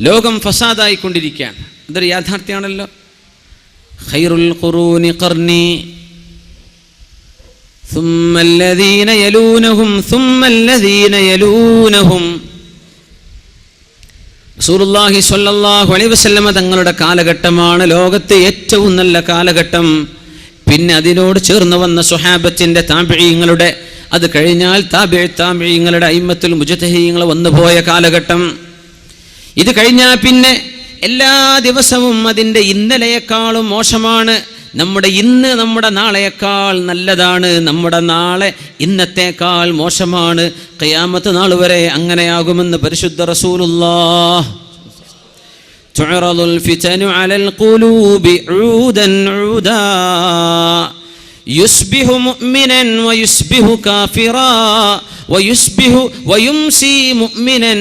ലോകം ഫസാദായിക്കൊണ്ടിരിക്കുകയാണ് അതൊരു യാഥാർത്ഥ്യമാണല്ലോ ഖൈറുൽ ഖുറൂനി ഖർനി ثم الذين يلونهم ثم الذين يلونهم റസൂലുള്ളാഹി സ്വല്ലല്ലാഹു അലൈഹി വസല്ലമ തങ്ങളുടെ കാലഘട്ടമാണ് ലോകത്തെ ഏറ്റവും നല്ല കാലഘട്ടം പിന്നെ അതിനോട് ചേർന്ന് വന്ന സുഹാബത്തിന്റെ താപിഴീങ്ങളുടെ അത് കഴിഞ്ഞാൽ താബിഴ് താപിഴീങ്ങളുടെ അയിമത്തുൽ മുജത്തഹീങ്ങൾ വന്നുപോയ കാലഘട്ടം ഇത് കഴിഞ്ഞാൽ പിന്നെ എല്ലാ ദിവസവും അതിൻ്റെ ഇന്നലെയേക്കാളും മോശമാണ് നമ്മുടെ ഇന്ന് നമ്മുടെ നാളെയേക്കാൾ നല്ലതാണ് നമ്മുടെ നാളെ ഇന്നത്തേക്കാൾ മോശമാണ് ഖിയാമത്ത് നാൾ വരെ അങ്ങനെയാകുമെന്ന് പരിശുദ്ധ റസൂലുള്ളാഹ് تعرض الفتن على القلوب عودا عودا يصبح مؤمنا ويصبح كافرا ويصبح ويمسي مؤمنا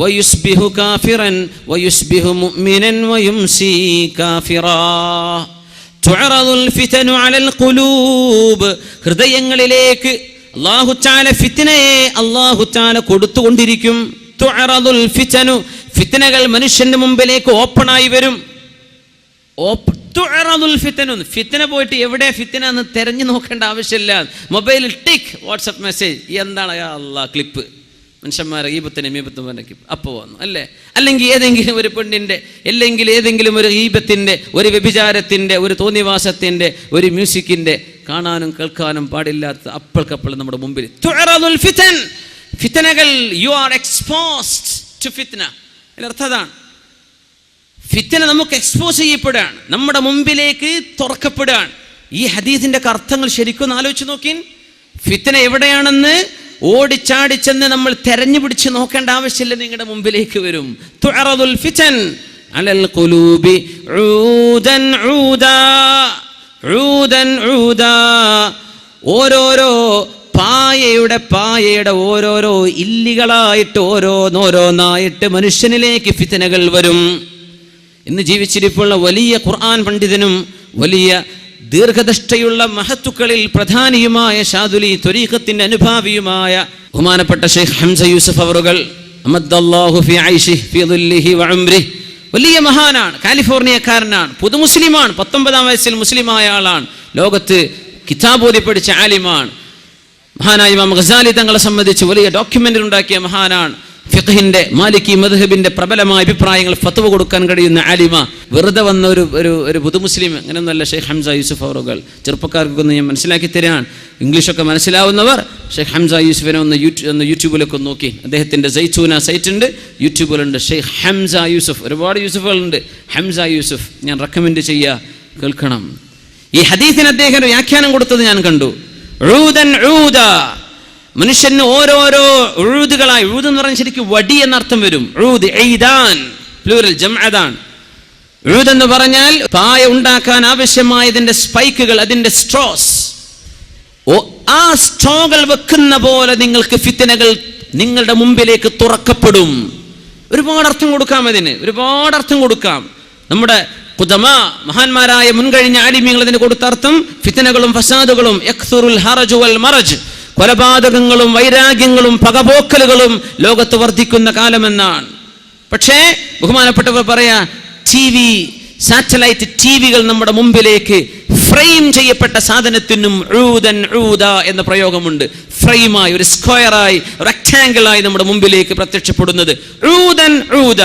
വയുസ്ബിഹു കാഫിറൻ വയുസ്ബിഹു മുഅ്മിനൻ വയുംസി കാഫിറാ. തുഅറദുൽ ഫിതനു അലൽ ഖുലൂബ് ഹൃദയങ്ങളിലേക്ക് അല്ലാഹു തആല ഫിത്നയെ അല്ലാഹു തആല കൊടുത്തുകൊണ്ടിരിക്കും. തുഅറദുൽ ഫിതനു ഫിത്നകൾ മനുഷ്യന്റെ മുമ്പിലേക്ക് ഓപ്പൺ ആയി വരും ഫിത്തന പോയിട്ട് എവിടെ ഫിത്തന എന്ന് തെരഞ്ഞു നോക്കേണ്ട ആവശ്യമില്ല. മൊബൈലിൽ ടിക് വാട്സപ്പ് മെസ്സേജ്. എന്താണ് അല്ല ക്ലിപ്പ്? മനുഷ്യന്മാരെ ഈപത്തിന് മീപത്തും വരയ്ക്കും അപ്പോൾ വന്നു അല്ലേ? അല്ലെങ്കിൽ ഏതെങ്കിലും ഒരു പെണ്ണിന്റെ അല്ലെങ്കിൽ ഏതെങ്കിലും ഒരു ഈപത്തിന്റെ ഒരു വ്യഭിചാരത്തിന്റെ ഒരു തോന്നിവാസത്തിന്റെ ഒരു മ്യൂസിക്കിന്റെ കാണാനും കേൾക്കാനും പാടില്ലാത്ത അപ്പൾക്കപ്പോൾ നമ്മുടെ മുമ്പിൽ. ഫിതൻ ഫിത്തനകൾ യു ആർ എക്സ്പോസ്ഡ് ടു ഫിത്ന അതാണ്. ഫിത്തന നമുക്ക് എക്സ്പോസ് ചെയ്യപ്പെടുകയാണ്. നമ്മുടെ മുമ്പിലേക്ക് തുറക്കപ്പെടുകയാണ്. ഈ ഹദീസിന്റെ ഒക്കെ അർത്ഥങ്ങൾ ശരിക്കും ആലോചിച്ച് നോക്കിൻ. ഫിത്തന എവിടെയാണെന്ന് ഓടിച്ചാടി ചെന്ന് നമ്മൾ തെരഞ്ഞു പിടിച്ച് നോക്കേണ്ട ആവശ്യമില്ല നിങ്ങളുടെ മുമ്പിലേക്ക് വരും. അലൽ ഓരോരോ പായയുടെ പായയുടെ ഓരോരോ ഇല്ലികളായിട്ട് ഓരോന്നോരോന്നായിട്ട് മനുഷ്യനിലേക്ക് ഫിത്തനകൾ വരും. ഇന്ന് ജീവിച്ചിരിപ്പുള്ള വലിയ ഖുർആൻ പണ്ഡിതനും വലിയ ദീർഘദൃഷ്ടയുള്ള മഹത്തുക്കളിൽ പ്രധാനിയുമായ ഷാദുലി ത്വരീഖത്തിന്റെ അനുഭാവിയുമായ ബഹുമാനപ്പെട്ട ഷെയ്ഖ് ഹംസ യൂസഫ് അവറുകൾ വലിയ മഹാനാണ് കാലിഫോർണിയക്കാരനാണ് പുതു മുസ്ലിമാണ് പത്തൊമ്പതാം വയസ്സിൽ മുസ്ലിമായ ആളാണ് ലോകത്ത് കിതാബോധി പഠിച്ച ആലിമാണ് മഹാനായ ഇമാം ഖസാലി തങ്ങളെ സംബന്ധിച്ച് വലിയ ഡോക്യുമെന്ററി ഉണ്ടാക്കിയ മഹാനാണ് ഫിഖഹിന്റെ മാലിക്കി മദ്ഹബിന്റെ പ്രബലമായ അഭിപ്രായങ്ങൾ ഫത്വ കൊടുക്കാൻ കഴിയുന്ന ആലിമ വെറുതെ വന്ന ഒരു ഒരു ഒരു പുതുമുസ്ലിം അങ്ങനെയൊന്നുമല്ല ഷെയ്ഖ് ഹംസ യൂസുഫ് അവറുകൾ. ചെറുപ്പക്കാർക്കൊന്ന് ഞാൻ മനസ്സിലാക്കി തരാൻ. ഇംഗ്ലീഷൊക്കെ മനസ്സിലാവുന്നവർ ഷെയ്ഖ് ഹംസ യൂസുഫിനെ ഒന്ന് ഒന്ന് യൂട്യൂബിലൊക്കെ നോക്കി. അദ്ദേഹത്തിന്റെ സൈച്ചൂന സൈറ്റ് ഉണ്ട് യൂട്യൂബിലുണ്ട്. ഷെയ്ഖ് ഹംസ യൂസുഫ് ഒരുപാട് യൂസുഫുകളുണ്ട്. ഹംസ യൂസുഫ് ഞാൻ റെക്കമെൻഡ് ചെയ്യുക കേൾക്കണം. ഈ ഹദീസിന് അദ്ദേഹം വ്യാഖ്യാനം കൊടുത്തത് ഞാൻ കണ്ടു. റൂദൻ മനുഷ്യന് ഓരോരോ ഉഴുതുകളായി ഉഴുത് എന്ന് പറഞ്ഞാൽ ശരിക്കും വടി എന്നർത്ഥം വരും. ഉഴുത് എയ്താൻ പ്ലൂരൽ ജംഅദാൻ ഉഴുത് എന്ന് പറഞ്ഞാൽ പായ ഉണ്ടാക്കാൻ ആവശ്യമായതിന്റെ സ്പൈക്കുകൾ അതിന്റെ സ്ട്രോസ്. ഓ ആ സ്ട്രോകൾ വെക്കുന്ന പോലെ നിങ്ങൾക്ക് ഫിത്തനകൾ നിങ്ങളുടെ മുമ്പിലേക്ക് തുറക്കപ്പെടും. ഒരുപാട് അർത്ഥം കൊടുക്കാം അതിന് ഒരുപാട് അർത്ഥം കൊടുക്കാം. നമ്മുടെ കുതമ മഹാന്മാരായ മുൻകഴിഞ്ഞ ആലിമ്യങ്ങൾ അതിന് കൊടുത്ത അർത്ഥം ഫിത്തനകളും ഫസാദുകളും ഹറജു വൽ മറജ്. കൊലപാതകങ്ങളും വൈരാഗ്യങ്ങളും പകപോക്കലുകളും ലോകത്ത് വർദ്ധിക്കുന്ന കാലമെന്നാണ്. പക്ഷേ ബഹുമാനപ്പെട്ടവർ പറയാ ടി വി സാറ്റലൈറ്റ് ടി വികൾ നമ്മുടെ മുമ്പിലേക്ക് ഫ്രെയിം ചെയ്യപ്പെട്ട സാധനത്തിനും ഊദൻ ഊദ എന്ന പ്രയോഗമുണ്ട്. ഫ്രെയിമായി ഒരു സ്ക്വയറായി റെക്ടാങ്കിളായി നമ്മുടെ മുമ്പിലേക്ക് പ്രത്യക്ഷപ്പെടുന്നത്. ഊദൻ ഊദ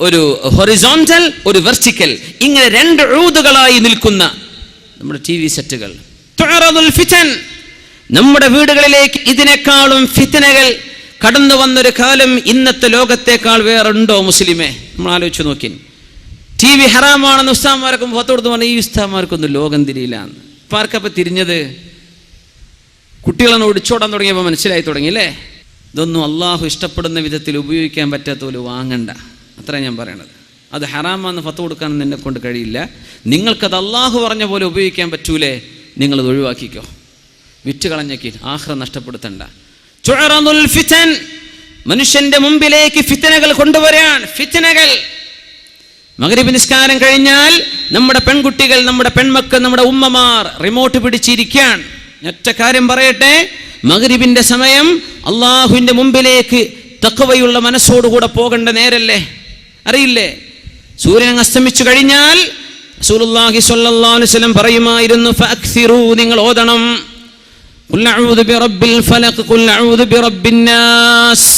ഒരു ഹൊറിസോണ്ടൽ ഒരു വെർട്ടിക്കൽ. ഇങ്ങനെ രണ്ട് ഊതുകളായി നിൽക്കുന്ന നമ്മുടെ ടി വി സെറ്റുകൾ. നമ്മുടെ വീടുകളിലേക്ക് ഇതിനേക്കാളും ഫിത്തനകൾ കടന്നു വന്നൊരു കാലം ഇന്നത്തെ ലോകത്തേക്കാൾ വേറുണ്ടോ മുസ്ലിമേ? നമ്മൾ ആലോചിച്ച് നോക്കി ടി വി ഹറാമാണെന്ന് ഉസ്താമാർക്കും പുറത്തോടുത്ത് പറഞ്ഞ ഈ ഉസ്താമാർക്കൊന്നും ലോകം തിരിയില്ല എന്ന്. ഇപ്പം ആർക്കപ്പം തിരിഞ്ഞത്? കുട്ടികളൊന്ന് ഒടിച്ചോടാൻ തുടങ്ങിയപ്പോൾ മനസ്സിലായി തുടങ്ങി അല്ലേ? ഇതൊന്നും അള്ളാഹു ഇഷ്ടപ്പെടുന്ന വിധത്തിൽ ഉപയോഗിക്കാൻ പറ്റാത്ത പോലെ വാങ്ങണ്ട. അത്ര ഞാൻ പറയണത്. അത് ഹറാമാന്ന് ഫത്ത് കൊടുക്കാനൊന്നും എന്നെ കൊണ്ട് കഴിയില്ല. നിങ്ങൾക്കത് അള്ളാഹു പറഞ്ഞ പോലെ ഉപയോഗിക്കാൻ പറ്റൂലേ? നിങ്ങളത് ഒഴിവാക്കിക്കോ. വിറ്റ് കളഞ്ഞേക്ക് ആഹ്ര നഷ്ടപ്പെടുത്തണ്ട ഫിതൻ മനുഷ്യന്റെ മുമ്പിലേക്ക് ഫിത്തനകൾ കൊണ്ടുവരാൻ. ഫിത്തനകൾ. മകരീബ് നിസ്കാരം കഴിഞ്ഞാൽ നമ്മുടെ പെൺകുട്ടികൾ നമ്മുടെ പെൺമക്കൾ നമ്മുടെ ഉമ്മമാർ റിമോട്ട് പിടിച്ചിരിക്കാൻ. ഒറ്റ കാര്യം പറയട്ടെ. മകരീബിന്റെ സമയം അള്ളാഹുവിന്റെ മുമ്പിലേക്ക് തക്കവയുള്ള മനസ്സോടുകൂടെ പോകേണ്ട നേരല്ലേ? അറിയില്ലേ? സൂര്യൻ അസ്തമിച്ചു കഴിഞ്ഞാൽ പറയുമായിരുന്നു നിങ്ങൾ ഓതണം. ഖുൽ അഊദു ബിറബ്ബിൽ ഫലഖ് ഖുൽ അഊദു ബിറബ്ബിൻ നാസ്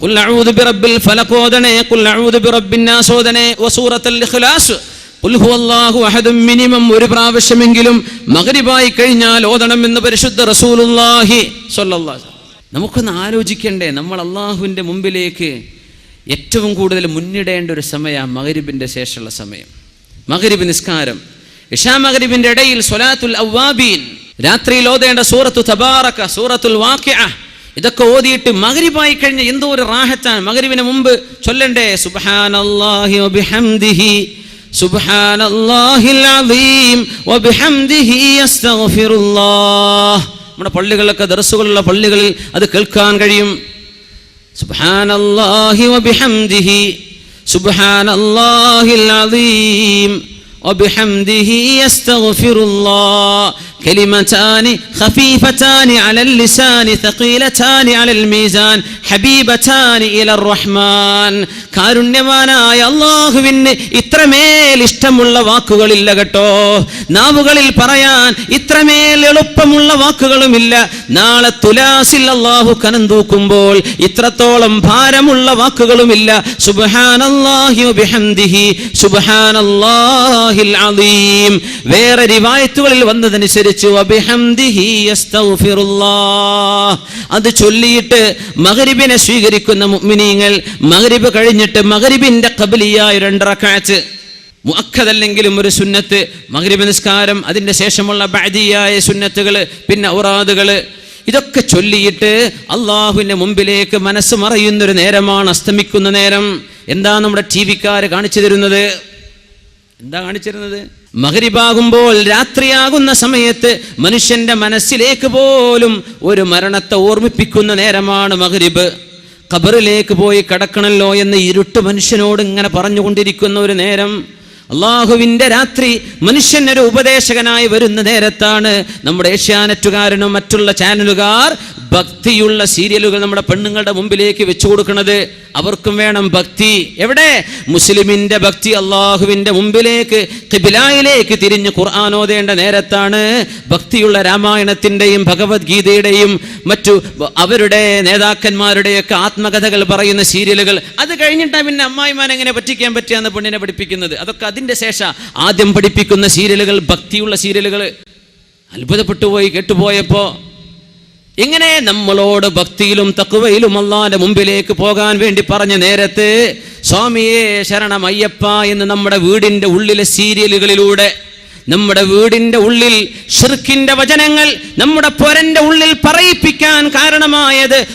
ഖുൽ അഊദു ബിറബ്ബിൽ ഫലഖ് ഓതണേ ഖുൽ അഊദു ബിറബ്ബിൻ നാസ് ഓതണേ الإخلاص ഇഖ്ലാസ് ഖുൽ الله أحد മിനിമം ഒരു പ്രാവശ്യമെങ്കിലും മഗ്രിബായി കഴിഞ്ഞാൽ ഓതണം എന്ന് പരിശുദ്ധ റസൂലുള്ളാഹി സ്വല്ലല്ലാഹു നമുക്കൊന്ന് ആലോചിക്കണ്ടേ നമ്മൾ അള്ളാഹുവിന്റെ മുമ്പിലേക്ക് ഏറ്റവും കൂടുതൽ മുന്നിടേണ്ട ഒരു സമയം മകരിബിന്റെ ശേഷമുള്ള സമയം. മകരിബ് നിസ്കാരം. ഇഷാ മകരിബിന്റെ ഇടയിൽ സ്വലാത്തുൽ അവ്വാബീൻ. രാത്രിയിൽ ഓതേണ്ട സൂറത്തു തബാറക്ക സൂറത്തുൽ വാക്യ ഇതൊക്കെ ഓതിയിട്ട് മകരിവായി കഴിഞ്ഞ എന്തോ ഒരു റാഹത്താണ്. മകരിവിന് മുമ്പ് ചൊല്ലണ്ടേ? സുബാനല്ലാഹി ഒബിഹംദിഹി സുബാനല്ലാഹിൽ അദീം ഒബിഹംദിഹി അസ്തഗ്ഫിറുല്ലാഹ്. നമ്മുടെ പള്ളികളിലൊക്കെ ദർസുകളുള്ള പള്ളികളിൽ അത് കേൾക്കാൻ കഴിയും. സുബാനല്ലാഹി ഒബിഹംദിഹി സുബാനല്ലാഹിൽ അദീം. وبحمده يستغفر الله كلمتان خفيفتان على اللسان ثقيلتان على الميزان حبيبتان إلى الرحمن കാരുണ്യവാനായ അള്ളാഹുവിന് ഇത്രമേൽ ഇഷ്ടമുള്ള വാക്കുകളില്ല കേട്ടോ നാവുകളിൽ പറയാൻ ഇത്രമേൽ എളുപ്പമുള്ള വാക്കുകളുമില്ല നാളെ തുലാസിൽ അള്ളാഹു കനം തൂക്കുമ്പോൾ ഇത്രത്തോളം ഭാരമുള്ള വാക്കുകളുമില്ല സുബ്ഹാനല്ലാഹി വബിഹംദിഹി സുബ്ഹാനല്ലാഹിൽ അലീം. വേറെ റിവായത്തുകളിൽ വന്നതനുസരിച്ച് അത് ചൊല്ലിയിട്ട് മഗ്രിബിനെ സ്വീകരിക്കുന്ന മുഅ്മിനീങ്ങൾ മഗ്രിബ് കഴിഞ്ഞിട്ട് മഗ്രിബിന്റെ ഖബലിയായ രണ്ട് റക്അത്ത് മുഅക്കദല്ലെങ്കിലും ഒരു സുന്നത്ത്. മഗ്രിബ് നിസ്കാരം അതിന്റെ ശേഷമുള്ള ബഅദിയായ സുന്നത്തുകൾ പിന്നെ ഔറാദുകൾ ഇതൊക്കെ ചൊല്ലിയിട്ട് അള്ളാഹുവിന്റെ മുമ്പിലേക്ക് മനസ്സ് മറയുന്നൊരു നേരമാണ് അസ്തമിക്കുന്ന നേരം. എന്താ നമ്മുടെ ടി വിക്കാര് കാണിച്ചു തരുന്നത്? എന്താ കാണിച്ചിരുന്നത്? മകരിബാകുമ്പോൾ രാത്രിയാകുന്ന സമയത്ത് മനുഷ്യന്റെ മനസ്സിലേക്ക് പോലും ഒരു മരണത്തെ ഓർമ്മിപ്പിക്കുന്ന നേരമാണ് മകരിബ് ഖബറിലേക്ക് പോയി കടക്കണല്ലോ എന്ന് ഇരുട്ട് മനുഷ്യനോട് ഇങ്ങനെ പറഞ്ഞുകൊണ്ടിരിക്കുന്ന ഒരു നേരം അള്ളാഹുവിന്റെ രാത്രി മനുഷ്യനൊരു ഉപദേശകനായി വരുന്ന നേരത്താണ് നമ്മുടെ ഏഷ്യാനെറ്റുകാരനും മറ്റുള്ള ചാനലുകാർ ഭക്തിയുള്ള സീരിയലുകൾ നമ്മുടെ പെണ്ണുങ്ങളുടെ മുമ്പിലേക്ക് വെച്ചു കൊടുക്കുന്നത്. അവർക്കും വേണം ഭക്തി. എവിടെ? മുസ്ലിമിന്റെ ഭക്തി അള്ളാഹുവിന്റെ മുമ്പിലേക്ക് കിബിലായിലേക്ക് തിരിഞ്ഞ് ഖുർആൻ ഓതേണ്ട നേരത്താണ് ഭക്തിയുള്ള രാമായണത്തിന്റെയും ഭഗവത്ഗീതയുടെയും മറ്റു അവരുടെ നേതാക്കന്മാരുടെയൊക്കെ ആത്മകഥകൾ പറയുന്ന സീരിയലുകൾ. അത് കഴിഞ്ഞിട്ടാണ് പിന്നെ അമ്മായിമാരെങ്ങനെ പറ്റിക്കാൻ പറ്റിയാന്ന് പെണ്ണിനെ പഠിപ്പിക്കുന്നത്. അതൊക്കെ അതിന്റെ ശേഷം ആദ്യം പഠിപ്പിക്കുന്ന സീരിയലുകൾ ഭക്തിയുള്ള സീരിയലുകൾ അത്ഭുതപ്പെട്ടു പോയി കേട്ടുപോയപ്പോ ഇങ്ങനെ നമ്മളോട് ഭക്തിയിലും തക്കുവയിലും അള്ളാന്റെ മുമ്പിലേക്ക് പോകാൻ വേണ്ടി പറഞ്ഞ നേരത്ത് സ്വാമിയെ ശരണം അയ്യപ്പ എന്ന് നമ്മുടെ വീടിന്റെ ഉള്ളിലെ സീരിയലുകളിലൂടെ നമ്മുടെ വീടിന്റെ ഉള്ളിൽ ഷിർക്കിന്റെ വചനങ്ങൾ നമ്മുടെ പൊരന്റെ ഉള്ളിൽ പറയിപ്പിക്കാൻ കാരണമായത്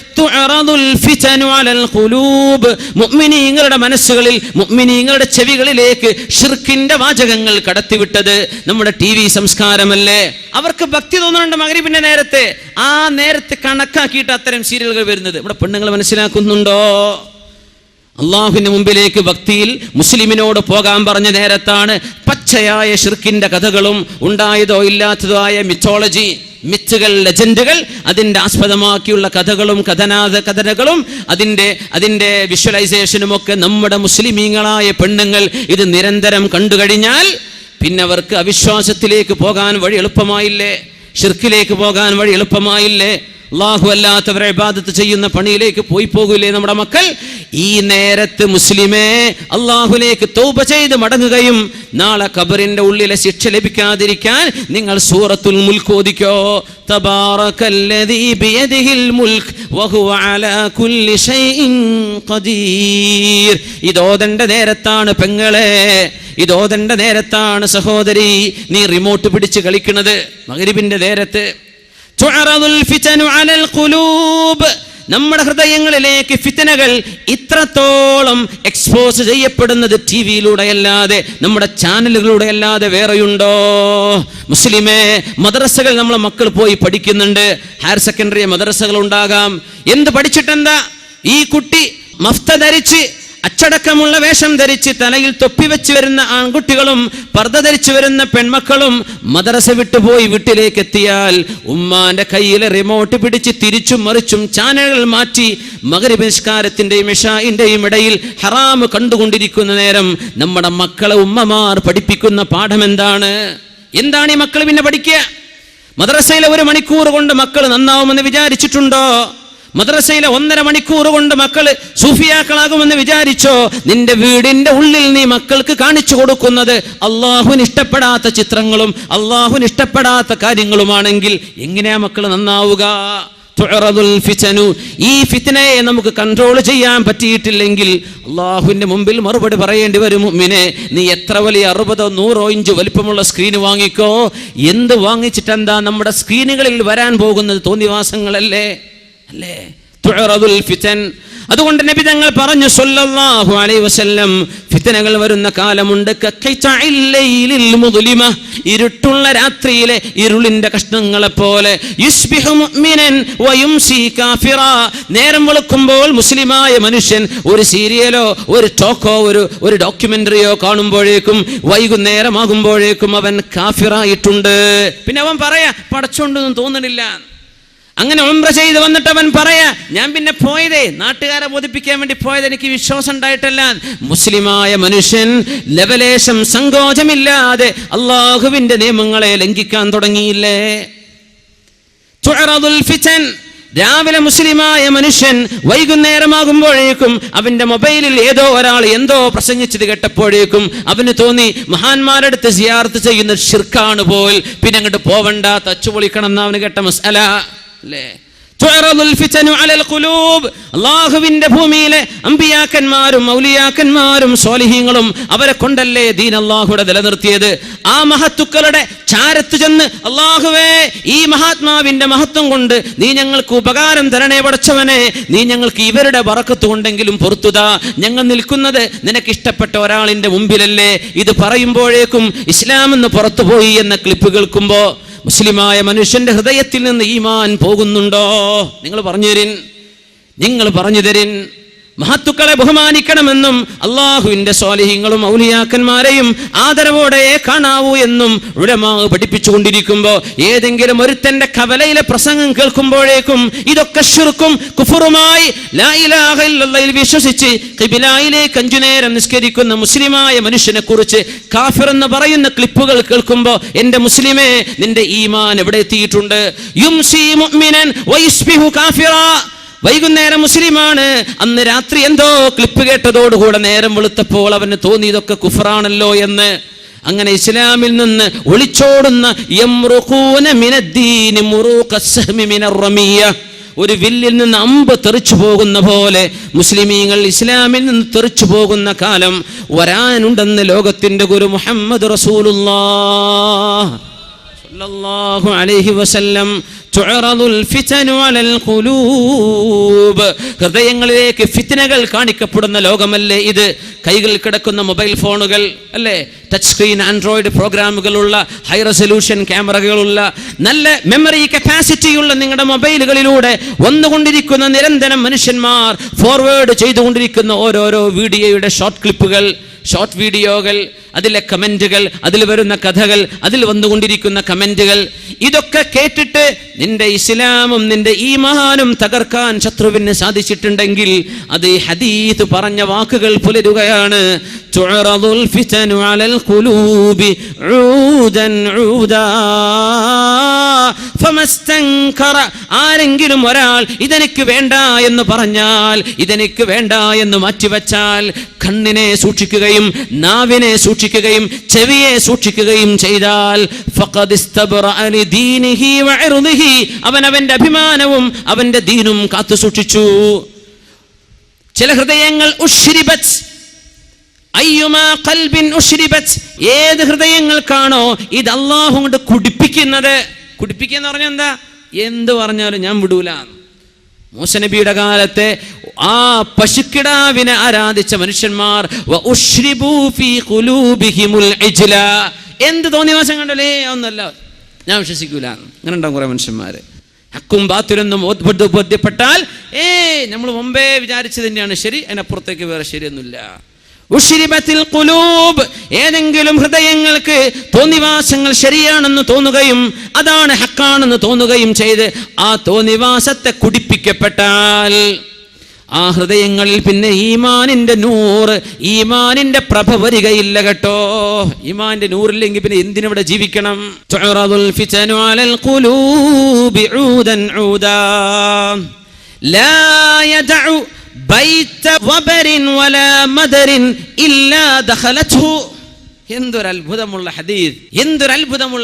മുഅ്മിനീങ്ങളുടെ മനസ്സുകളിൽ മുഅ്മിനീങ്ങളുടെ ചെവികളിലേക്ക് ഷിർക്കിന്റെ വാചകങ്ങൾ കടത്തിവിട്ടത് നമ്മുടെ ടി വി സംസ്കാരമല്ലേ? അവർക്ക് ഭക്തി തോന്നുന്നുണ്ട് മകരിപ്പിന്റെ നേരത്തെ. ആ നേരത്തെ കണക്കാക്കിയിട്ട് അത്തരം സീരിയലുകൾ വരുന്നത്. ഇവിടെ പെണ്ണുങ്ങൾ മനസ്സിലാക്കുന്നുണ്ടോ? അള്ളാഹുവിന്റെ മുമ്പിലേക്ക് ഭക്തിയിൽ മുസ്ലിമിനോട് പോകാൻ പറഞ്ഞ നേരത്താണ് പച്ചയായ ഷിർക്കിന്റെ കഥകളും ഉണ്ടായതോ ഇല്ലാത്തതോ ആയ മിത്തോളജി മിത്തുകൾ ലെജൻഡുകൾ അതിന്റെ ആസ്പദമാക്കിയുള്ള കഥകളും കഥനാഥ കഥനകളും അതിന്റെ അതിന്റെ വിഷ്വലൈസേഷനും ഒക്കെ നമ്മുടെ മുസ്ലിമീങ്ങളായ പെണ്ണുങ്ങൾ ഇത് നിരന്തരം കണ്ടു കഴിഞ്ഞാൽ പിന്നെ അവർക്ക് അവിശ്വാസത്തിലേക്ക് പോകാൻ വഴി എളുപ്പമായില്ലേ? ഷിർക്കിലേക്ക് പോകാൻ വഴി എളുപ്പമായില്ലേ? അള്ളാഹു അല്ലാത്തവരെ ഇബാദത്ത് ചെയ്യുന്ന പണിയിലേക്ക് പോയി പോകില്ലേ നമ്മുടെ മക്കൾ? ഈ നേരത്ത് മുസ്ലിമേ അള്ളാഹുലേക്ക് തൗബ ചെയ്ത് മടങ്ങുകയും നാളെ ഖബറിന്റെ ഉള്ളിലെ ശിക്ഷ ലഭിക്കാതിരിക്കാൻ നിങ്ങൾ സൂറത്തുൽ മുൽക്ക് ഓദിക്കോ അലാ കുല്ലി ഷൈഇൻ ഖദീർ. നേരത്താണ് പെങ്ങളെ ഇതോതന്റെ നേരത്താണ് സഹോദരി നീ റിമോട്ട് പിടിച്ച് കളിക്കുന്നത് മകരിബിന്റെ നേരത്ത്. തുഅറദുൽ ഫിതനു അലൽ ഖുലൂബ്. നമ്മുടെ ഹൃദയങ്ങളിലേക്ക് ഫിത്തനകൾ ഇത്രത്തോളം എക്സ്പോസ് ചെയ്യപ്പെടുന്നത് ടി വിയിലൂടെ അല്ലാതെ നമ്മുടെ ചാനലുകളിലൂടെ അല്ലാതെ വേറെയുണ്ടോ? മുസ്ലിമേ മദ്രസകൾ നമ്മളെ മക്കൾ പോയി പഠിക്കുന്നുണ്ട്. ഹയർ സെക്കൻഡറി മദ്രസകൾ ഉണ്ടാകാം എന്ത് പഠിച്ചിട്ടെന്താ? ഈ കുട്ടി മഫ്ത ധരിച്ച് അച്ചടക്കമുള്ള വേഷം ധരിച്ച് തലയിൽ തൊപ്പി വെച്ച് വരുന്ന ആൺകുട്ടികളും പർദ്ദ ധരിച്ചു വരുന്ന പെൺമക്കളും മദ്രസ വിട്ടുപോയി വീട്ടിലേക്ക് എത്തിയാൽ ഉമ്മാന്റെ കയ്യിലെ റിമോട്ട് പിടിച്ച് തിരിച്ചും മറിച്ചും ചാനലുകൾ മാറ്റി മകരപരിഷ്കാരത്തിന്റെയും ഇഷായിന്റെയും ഇടയിൽ ഹറാമ് കണ്ടുകൊണ്ടിരിക്കുന്ന നേരം നമ്മുടെ മക്കളെ ഉമ്മമാർ പഠിപ്പിക്കുന്ന പാഠം എന്താണ്? എന്താണ് ഈ മക്കൾ പിന്നെ പഠിക്കുക? മദ്രസയിലെ ഒരു മണിക്കൂർ കൊണ്ട് മക്കൾ നന്നാവുമെന്ന് വിചാരിച്ചിട്ടുണ്ടോ? മദ്രസയിലെ ഒന്നര മണിക്കൂർ കൊണ്ട് മക്കൾ സൂഫിയാക്കളാകുമെന്ന് വിചാരിച്ചോ? നിന്റെ വീടിന്റെ ഉള്ളിൽ നീ മക്കൾക്ക് കാണിച്ചു കൊടുക്കുന്നത് അള്ളാഹുവിന് ഇഷ്ടപ്പെടാത്ത ചിത്രങ്ങളും അള്ളാഹുവിന് ഇഷ്ടപ്പെടാത്ത കാര്യങ്ങളുമാണെങ്കിൽ എങ്ങനെയാ മക്കൾ നന്നാവുക. ഈ ഫിത്തനയെ നമുക്ക് കൺട്രോൾ ചെയ്യാൻ പറ്റിയിട്ടില്ലെങ്കിൽ അള്ളാഹുവിന്റെ മുമ്പിൽ മറുപടി പറയേണ്ടി വരും മുമ്മിനെ നീ എത്ര വലിയ അറുപതോ നൂറോ ഇഞ്ച് വലിപ്പമുള്ള സ്ക്രീൻ വാങ്ങിക്കോ? എന്ത് വാങ്ങിച്ചിട്ടെന്താ നമ്മുടെ സ്ക്രീനുകളിൽ വരാൻ പോകുന്നത്? തോന്നിവാസങ്ങളല്ലേ? അല്ലേ? ഫിതൻ അതുകൊണ്ട് നബി തങ്ങൾ പറഞ്ഞു സല്ലല്ലാഹു അലൈഹി വസല്ലം ഫിത്തനകൾ വരുന്ന കാലമുണ്ട്. മുതുലിമ ഇരുട്ടുള്ള രാത്രിയിലെ ഇരുളിന്റെ കഷ്ണങ്ങളെ പോലെ നേരം വെളുക്കുമ്പോൾ മുസ്ലിമായ മനുഷ്യൻ ഒരു സീരിയലോ ഒരു ടോക്കോ ഒരു ഒരു ഡോക്യുമെന്ററിയോ കാണുമ്പോഴേക്കും വൈകുന്നേരമാകുമ്പോഴേക്കും അവൻ കാഫിറായിട്ടുണ്ട്. പിന്നെ അവൻ പറയാ പടച്ചോണ്ടൊന്നും തോന്നണില്ല. അങ്ങനെ ഉംറ ചെയ്ത് വന്നിട്ട് അവൻ പറയാ ഞാൻ പിന്നെ പോയതേ നാട്ടുകാരെ ബോധിപ്പിക്കാൻ വേണ്ടി പോയത് എനിക്ക് വിശ്വാസം ഉണ്ടായിട്ടല്ല. മുസ്ലിമായ മനുഷ്യൻ ലവലേശം സങ്കോചമില്ലാതെ അള്ളാഹുവിന്റെ നിയമങ്ങളെ ലംഘിക്കാൻ തുടങ്ങിയില്ലേ? രാവിലെ മുസ്ലിമായ മനുഷ്യൻ വൈകുന്നേരമാകുമ്പോഴേക്കും അവന്റെ മൊബൈലിൽ ഏതോ ഒരാൾ എന്തോ പ്രസംഗിച്ചത് കേട്ടപ്പോഴേക്കും അവന് തോന്നി മഹാന്മാരടുത്ത് സിയാർത്ത് ചെയ്യുന്ന ഷിർക്കാണ് പോൽ. പിന്നെ അങ്ങോട്ട് പോവണ്ട തച്ചു പൊളിക്കണം എന്ന് അവന് കേട്ട മസല. അല്ലേ ഭൂമിയിലെ അമ്പിയാക്കന്മാരും മൗലിയാക്കന്മാരും സോലിഹീങ്ങളും അവരെ കൊണ്ടല്ലേ ദീൻ അള്ളാഹുടെ നിലനിർത്തിയത്? ആ മഹത്തുക്കളുടെ ചാരത്ത് ചെന്ന് അള്ളാഹുവേ ഈ മഹാത്മാവിന്റെ മഹത്വം കൊണ്ട് നീ ഞങ്ങൾക്ക് ഉപകാരം തരണേ പടച്ചവനെ. നീ ഞങ്ങൾക്ക് ഇവരുടെ വറക്കത്ത് കൊണ്ടെങ്കിലും പൊറത്തുതാ. ഞങ്ങൾ നിൽക്കുന്നത് നിനക്ക് ഇഷ്ടപ്പെട്ട ഒരാളിന്റെ മുമ്പിലല്ലേ. ഇത് പറയുമ്പോഴേക്കും ഇസ്ലാമെന്ന് പുറത്തുപോയി എന്ന ക്ലിപ്പ് കേൾക്കുമ്പോ മുസ്ലിമായ മനുഷ്യന്റെ ഹൃദയത്തിൽ നിന്ന് ഈമാൻ പോകുന്നുണ്ടോ? നിങ്ങൾ പറഞ്ഞു തരിൻ. നിങ്ങൾ പറഞ്ഞു തരിൻ. മഹത്തുക്കളെ ബഹുമാനിക്കണമെന്നും അള്ളാഹുവിന്റെ സ്വാലിഹ്യങ്ങളും ഔലിയാക്കന്മാരെയും ആദരവോടെ കാണാവൂ എന്നും ഉലമാ പഠിപ്പിച്ചുകൊണ്ടിരിക്കുമ്പോ ഏതെങ്കിലും ഒരുത്തന്റെ കവലയിലെ പ്രസംഗം കേൾക്കുമ്പോഴേക്കും ഇതൊക്കെ ഷിർക്കും കുഫറുമായി വിശ്വസിച്ച് കിബിലായിലേക്ക് അഞ്ചു നേരം നിസ്കരിക്കുന്ന മുസ്ലിമായ മനുഷ്യനെ കുറിച്ച് കാഫിർ എന്ന് പറയുന്ന ക്ലിപ്പുകൾ കേൾക്കുമ്പോ എന്റെ മുസ്ലിമേ നിന്റെ ഈമാൻ എവിടെ എത്തിയിട്ടുണ്ട്? യുംസി മുഅ്മിനൻ വൈസ്ബിഹു കാഫിറാ. വൈകുന്നേരം മുസ്ലിമാണ്. അന്ന് രാത്രി എന്തോ ക്ലിപ്പ് കേട്ടതോടുകൂടെ നേരം വെളുത്തപ്പോൾ അവന് തോന്നി ഇതൊക്കെ കുഫറാണല്ലോ എന്ന്. അങ്ങനെ ഇസ്ലാമിൽ നിന്ന് ഒളിച്ചോടുന്ന ഒരു വില്ലിൽ നിന്ന് അമ്പ് തെറിച്ചു പോകുന്ന പോലെ മുസ്ലിമീങ്ങൾ ഇസ്ലാമിൽ നിന്ന് തെറിച്ചു പോകുന്ന കാലം വരാനുണ്ടെന്ന് ലോകത്തിന്റെ ഗുരു മുഹമ്മദ് റസൂലുള്ള അലൈഹി വസല്ലം ഹൃദയങ്ങളിലേക്ക് ഫിത്നകൾ കാണിക്കപ്പെടുന്ന ലോകമല്ലേ ഇത്? കൈകളിൽ കിടക്കുന്ന മൊബൈൽ ഫോണുകൾ അല്ലേ? ടച്ച് സ്ക്രീൻ ആൻഡ്രോയിഡ് പ്രോഗ്രാമുകളുള്ള ഹൈ റെസൊല്യൂഷൻ ക്യാമറകളുള്ള നല്ല മെമ്മറി കപ്പാസിറ്റിയുള്ള നിങ്ങളുടെ മൊബൈലുകളിലൂടെ വന്നുകൊണ്ടിരിക്കുന്ന നിരന്തരം മനുഷ്യന്മാർ ഫോർവേഡ് ചെയ്തുകൊണ്ടിരിക്കുന്ന ഓരോരോ വീഡിയോയുടെ ഷോർട്ട് ക്ലിപ്പുകൾ ഷോർട്ട് വീഡിയോകൾ അതിലെ കമന്റുകൾ അതിൽ വരുന്ന കഥകൾ അതിൽ വന്നുകൊണ്ടിരിക്കുന്ന കമന്റുകൾ ഇതൊക്കെ കേട്ടിട്ട് നിന്റെ ഇസ്ലാമും നിന്റെ ഈമാനും തകർക്കാൻ ശത്രുവിന് സാധിച്ചിട്ടുണ്ടെങ്കിൽ അത് ഹദീത് പറഞ്ഞ വാക്കുകൾ പുലരുകയാണ്. ഫമസ്തൻകറ ആരെങ്കിലും ഒരാൾ ഇതെനിക്ക് വേണ്ട എന്ന് പറഞ്ഞാൽ ഇതെനിക്ക് വേണ്ട എന്ന് മാറ്റിവെച്ചാൽ കണ്ണിനെ സൂക്ഷിക്കുകയും നാവിനെ സൂക്ഷിക്കുകയും ചെവിയെ സൂക്ഷിക്കുകയും ചെയ്താൽ അവൻ അവന്റെ അഭിമാനവും അവന്റെ ദീനും കാത്തു സൂക്ഷിച്ചു. ചില ഹൃദയങ്ങൾ ഏത് ഹൃദയങ്ങൾക്കാണോ ഇത് അള്ളാഹു കൊണ്ട് കുടിപ്പിക്കുന്നത്? കുടിപ്പിക്കുക എന്ന് പറഞ്ഞാൽ എന്താ? എന്ത് പറഞ്ഞാലും ഞാൻ വിടൂല. മൂസനബിയുടെ കാലത്തെ ആ പശുക്കിടാവിനെ ആരാധിച്ച മനുഷ്യന്മാർ. എന്ത് തോന്നിവാസം കണ്ടല്ലേ? ഒന്നല്ല ഞാൻ വിശ്വസിക്കൂല. അങ്ങനെ ഉണ്ടാവും കുറെ മനുഷ്യന്മാര്. ഹക്കും ബാത്തിലൊന്നും ബോധ്യ- ബോധ്യപ്പെട്ടാൽ ഏ നമ്മൾ മുമ്പേ വിചാരിച്ചു തന്നെയാണ് ശരി അതിനപ്പുറത്തേക്ക് വേറെ ശരിയൊന്നുമില്ല. ഏതെങ്കിലും ഹൃദയങ്ങൾക്ക് തോന്നിവാസങ്ങൾ ശരിയാണെന്ന് തോന്നുകയും അതാണ് ഹക്കാണെന്ന് തോന്നുകയും ചെയ്ത് ആ തോന്നിവാസത്തെ കുടിപ്പിക്കപ്പെട്ടാൽ ആ ഹൃദയങ്ങളിൽ പിന്നെ ഈമാനിന്റെ നൂറ് ഈമാനിന്റെ പ്രഭ വരികയില്ല കേട്ടോ. ഈമാന്റെ നൂറില്ലെങ്കിൽ പിന്നെ എന്തിനവിടെ ജീവിക്കണം? തുഅറദുൽ ഫിതനു അലൽ ഖുലൂബി ഊദൻ ഊദാ ലാ യദഉ ബൈത വബരിൻ വലാ മദരിൻ ഇല്ലാ ദഖലത്ഹു. എന്തൊരു അത്ഭുതമുള്ള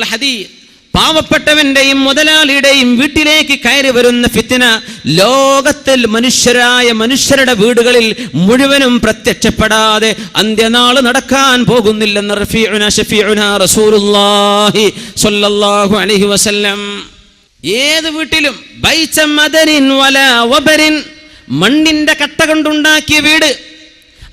ഹദീസ്. പാവപ്പെട്ടവന്റെയും മുതലാളിയുടെയും വീട്ടിലേക്ക് കയറി വരുന്ന ഫിത്തിന ലോകത്തിൽ മനുഷ്യരായ മനുഷ്യരുടെ വീടുകളിൽ മുഴുവനും പ്രത്യക്ഷപ്പെടാതെ അന്ത്യനാൾ നടക്കാൻ പോകുന്നില്ലെന്ന് റഫീഉന റസൂലുള്ളാഹി സ്വല്ലല്ലാഹു അലൈഹി വസല്ലം. ഏത് വീട്ടിലും മദരിൻ വബരിൻ മണ്ണിന്റെ കട്ട കൊണ്ടുണ്ടാക്കിയ വീട്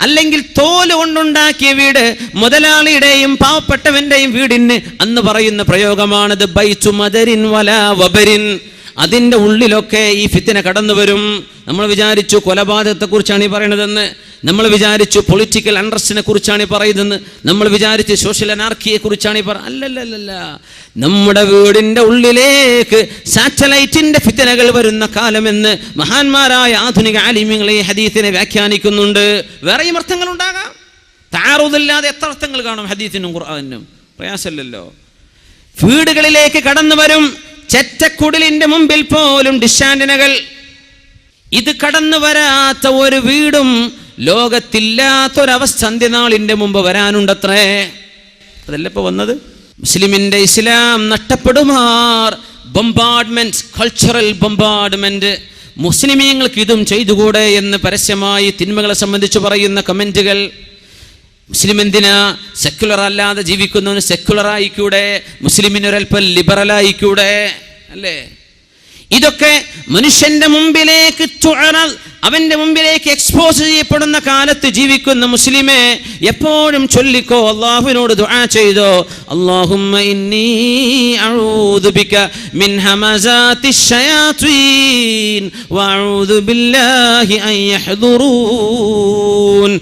അല്ലെങ്കിൽ തോൽ കൊണ്ടുണ്ടാക്കിയ വീട് മുതലാളിയുടെയും പാവപ്പെട്ടവന്റെയും വീടിന് അന്ന് പറയുന്ന പ്രയോഗമാണത് ബൈച്ചു മദരിൻ വലാ വബരിൻ. അതിന്റെ ഉള്ളിലൊക്കെ ഈ ഫിത്തിന കടന്നു വരും. നമ്മൾ വിചാരിച്ചു കൊലപാതകത്തെക്കുറിച്ചാണ് ഈ പറയുന്നതെന്ന് നമ്മൾ വിചാരിച്ചു പൊളിറ്റിക്കൽ അണ്ടർസ്റ്റിനെ കുറിച്ചാണ് ഈ പറയുന്നതെന്ന്. നമ്മൾ വിചാരിച്ചു സോഷ്യൽ അനാർക്കിയെ കുറിച്ചാണ് ഈ പറ അല്ലല്ലല്ല നമ്മുടെ വീടിന്റെ ഉള്ളിലേക്ക് സാറ്റലൈറ്റിന്റെ ഫിത്തനകൾ വരുന്ന കാലമെന്ന് മഹാന്മാരായ ആധുനിക ആലിമ്യങ്ങളെ ഈ ഹദീത്തിനെ വ്യാഖ്യാനിക്കുന്നുണ്ട്. വേറെയും അർത്ഥങ്ങൾ ഉണ്ടാകാം താറുതില്ലാതെ എത്ര അർത്ഥങ്ങൾ കാണും ഹദീത്തിനും ഖുർആാനും പ്രയാസമല്ലല്ലോ. വീടുകളിലേക്ക് കടന്നു വരും. ചെറ്റക്കുടിലിന്റെ മുമ്പിൽ പോലും ഡിഷാൻഡിനകൾ ഇത് കടന്നു വരാത്ത ഒരു വീടും ലോകത്തില്ലാത്തൊരവസ്ഥ അന്ത്യനാളിന്റെ മുമ്പ് വരാനുണ്ടത്രേ. അതല്ല ഇപ്പൊ വന്നത്? മുസ്ലിമിന്റെ ഇസ്ലാം നഷ്ടപ്പെടുമാർ. ബൊമ്പാർഡ്മെന്റ് കൾച്ചറൽ ബൊമ്പാർഡ്മെന്റ് മുസ്ലിമീങ്ങൾക്ക് ഇതും ചെയ്തുകൂടെ എന്ന് പരസ്യമായി തിന്മകളെ സംബന്ധിച്ച് പറയുന്ന കമന്റുകൾ. മുസ്ലിം എന്തിനാ സെക്യുലർ അല്ലാതെ ജീവിക്കുന്നവന് സെക്യുലർ ആയിക്കൂടെ? മുസ്ലിമിന് ഒരല്പം ലിബറൽ ആയിക്കൂടെ? അല്ലേ? ഇതൊക്കെ മനുഷ്യന്റെ മുമ്പിലേക്ക് അവന്റെ മുമ്പിലേക്ക് എക്സ്പോസ് ചെയ്യപ്പെടുന്ന കാലത്ത് ജീവിക്കുന്ന മുസ്ലിമെ എപ്പോഴും ചൊല്ലിക്കോ അള്ളാഹുവിനോട് ദുആ ചെയ്തോ അല്ലാഹുമ്മ ഇന്നി അഊദു ബിക മിൻ വഅഊദു ബില്ലാഹി അൻ യഹ്ദുറൂൻ.